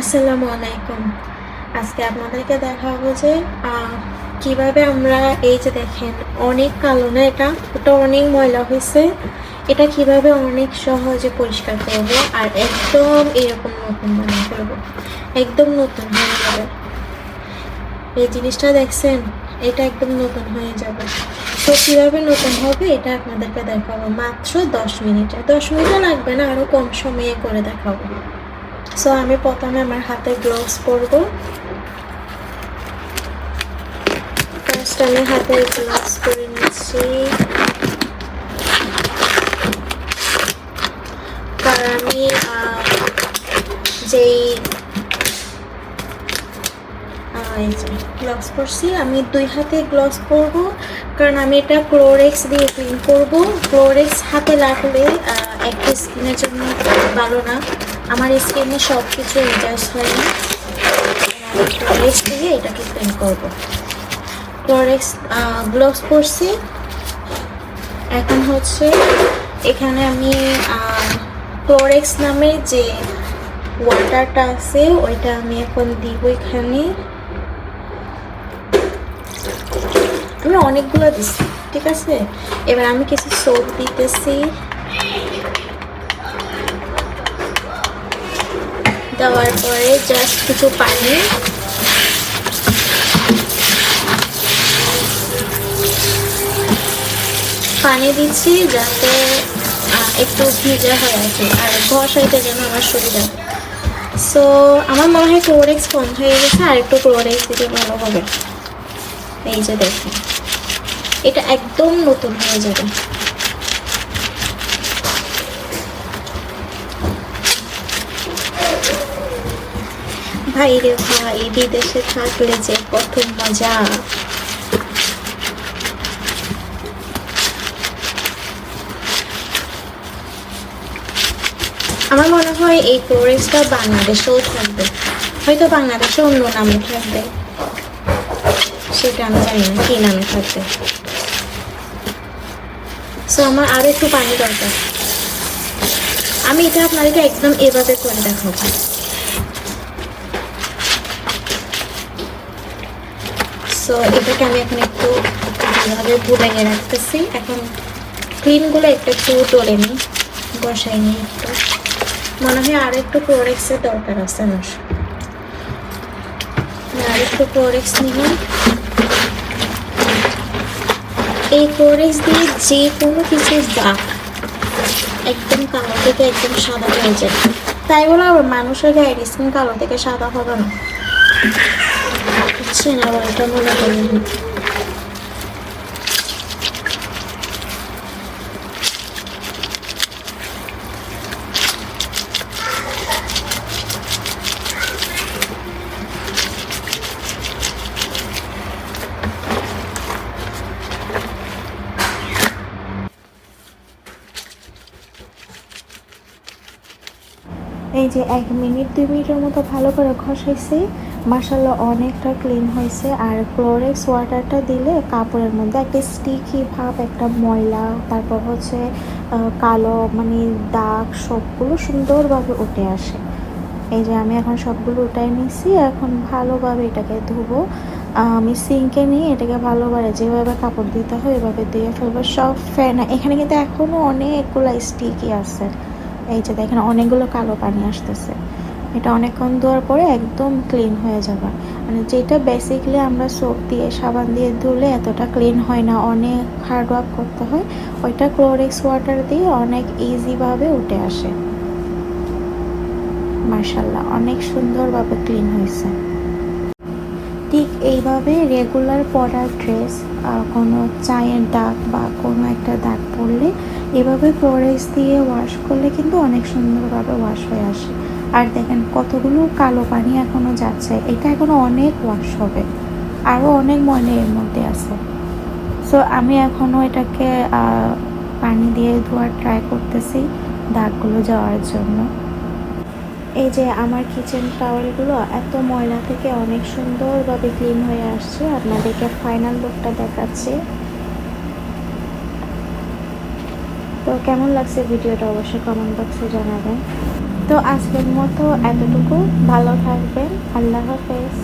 আসসালামু আলাইকুম। আজকে আপনাদেরকে দেখাবো যে কীভাবে আমরা এই যে দেখেন, অনেক কালো না এটা? ওটা অনেক ময়লা হয়েছে। এটা কীভাবে অনেক সহজে পরিষ্কার করব আর একদম এরকম নতুন মনে ফেলব একদম নতুন হয়ে যাবে। এই জিনিসটা দেখছেন? এটা একদম নতুন হয়ে যাবে। তো কীভাবে নতুন হবে এটা আপনাদেরকে দেখাবো। মাত্র দশ মিনিটে। দশ মিনিটও লাগবে না আরও কম সময়ে করে দেখাবো। সো আমি প্রথমে আমার হাতে গ্লোভস পরব। ফার্স্ট আমি হাতে গ্লোভস পরে নিচ্ছি কারণ আমি আহ, যেই আহ, এই যে গ্লোভস পরছি। আমি দুই হাতে গ্লোভস পরবো, কারণ আমি এটা ক্লোরেক্স দিয়ে ক্লিন করব। ক্লোরেক্স হাতে লাগলে একটা স্কিনের জন্য ভালো না। আমার স্কিনে সব কিছু অ্যাডজাস্ট হয় না। ক্লোরেক্স দিয়ে এটাকে ক্লিন করব। ক্লোরেক্স গ্লোভস পরছি। এখন হচ্ছে, এখানে আমি ক্লোরেক্স নামে যে ওয়াটারটা আছে, ওইটা আমি এখন দিব এখানে। আমি অনেকগুলো দিচ্ছি ঠিক আছে? এবার আমি কিছু সোপ দিতেছি। দেওয়ার পরে জাস্ট কিছু পানি। পানি দিচ্ছি যাতে একটু ভিজা হয়ে আসে আর ঘষ হইতে যেন আমার সুবিধা সো আমার মনে হয় ক্লোরেক্স বন্ধ হয়ে গেছে, আর একটু ক্লোরেক্স দিতে ভালো হবে। এই যে দেখুন। এটা একদম নতুন হয়ে যাবে। ভাই রে ভাই, বিদেশে থাকলে যে কত মজা। আমার মনে হয় এই কোরেক্সটা বাংলাদেশেও থাকবে। হয়তো বাংলাদেশে অন্য নামে থাকবে। সেটা আমি জানি না, কী নামে থাকবে। সো আমার আরও একটু পানি দরকার। আমি এটা আপনাদেরকে একদম এভাবে করে দেখাবো। সো এটাকে আমি এখন একটু ভালোভাবে বুলাইয়ে রাখতেছি। এখন ক্রিমগুলো একটু একটু ডলে নিই, বসাই নিই একটু। মনে হয় আর একটু ক্লোরেক্সের দরকার আছে আমার। আর একটু ক্লোরেক্স নিলাম এই কোরেস দিয়ে যে কোনো কিছু দাগ একদম কালো থেকে একদম সাদা হয়ে যায়। তাই বলে আবার মানুষের গায়ের স্কিন কালো থেকে সাদা হবে না। বুঝছেন? আবার এটা মনে করি এই যে এক মিনিট, দুই মিনিটের মতো ভালো করে ঘষাইছি। মাসাল্লাহ অনেকটা ক্লিন হয়েছে আর ক্লোরেক্স ওয়াটারটা দিলে কাপড়ের মধ্যে একটা স্টিকি ভাব, একটা ময়লা, তারপর হচ্ছে কালো মানে দাগ সবগুলো সুন্দরভাবে উঠে আসে। এই যে আমি এখন সবগুলো উঠাই নিছি, এখন ভালোভাবে এটাকে ধুবো। আমি সিঙ্কে নিয়ে এটাকে ভালোভাবে যেভাবে কাপড় দিতে হয় এভাবে দিয়ে ফেলব। সব ফেনা এখানে কিন্তু এখনও অনেকগুলো স্টিকি আছে। এই যে দেখেন, অনেকগুলো কালো পানি আসতেছে। এটা অনেকক্ষণ ধোয়ার পরে একদম ক্লিন হয়ে যাবে। মানে যেটা বেসিকলি আমরা সোপ দিয়ে, সাবান দিয়ে ধুলে এতটা ক্লিন হয় না, অনেক হার্ড ওয়ার্ক করতে হয়, ওইটা ক্লোরিক্স ওয়াটার দিয়ে অনেক ইজিভাবে উঠে আসে। মার্শাল্লাহ অনেক সুন্দরভাবে ক্লিন হয়েছে। ঠিক এইভাবে রেগুলার পরার ড্রেস কোনো চায়ের দাগ বা কোনো একটা দাগ পড়লে এভাবে ক্লোরেক্স দিয়ে ওয়াশ করলে কিন্তু অনেক সুন্দরভাবে ওয়াশ হয়ে আসে। আর দেখেন কতগুলো কালো পানি এখনও যাচ্ছে, এটা এখনও অনেক ওয়াশ হবে। আরও অনেক ময়লা এর মধ্যে আছে। সো আমি এখনও এটাকে পানি দিয়ে ধোয়ার ট্রাই করতেছি দাগগুলো যাওয়ার জন্য। এই যে আমার কিচেন টাওয়ারগুলো এত ময়লা থেকে অনেক সুন্দরভাবে ক্লিন হয়ে আসছে। আপনাদেরকে ফাইনাল লুকটা দেখাচ্ছি। তো কেমন লাগছে ভিডিওটা অবশ্যই কমেন্ট বক্সে জানাবেন। তো আজকের মতো এতটুকু। ভালো থাকবেন। আল্লাহ হাফেজ।